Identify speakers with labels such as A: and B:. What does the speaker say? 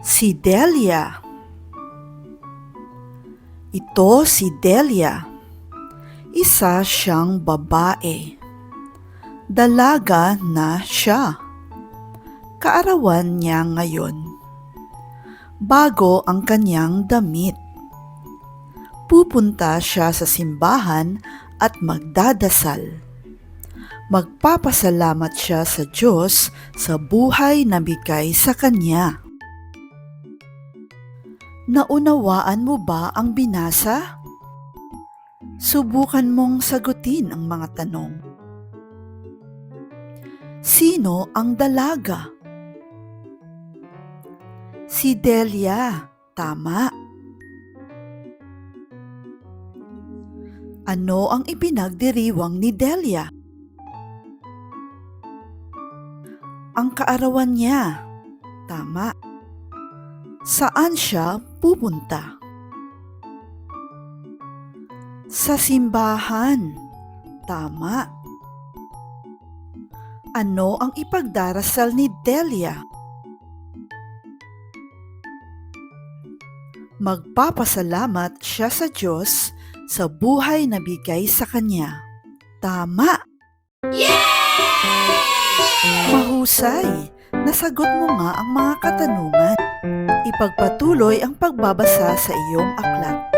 A: Si Delia. Ito si Delia. Isa siyang babae. Dalaga na siya. Kaarawan niya ngayon. Bago ang kanyang damit. Pupunta siya sa simbahan at magdadasal. Magpapasalamat siya sa Diyos sa buhay na bigay sa kanya. Naunawaan mo ba ang binasa? Subukan mong sagutin ang mga tanong. Sino ang dalaga? Si Delia, tama. Ano ang ipinagdiriwang ni Delia? Ang kaarawan niya, tama. Saan siya pupunta? Sa simbahan. Tama. Ano ang ipagdarasal ni Delia? Magpapasalamat siya sa Diyos sa buhay na bigay sa kanya. Tama. Mahusay. Nasagot mo nga ang mga katanungan. Ipagpatuloy ang pagbabasa sa iyong aklat.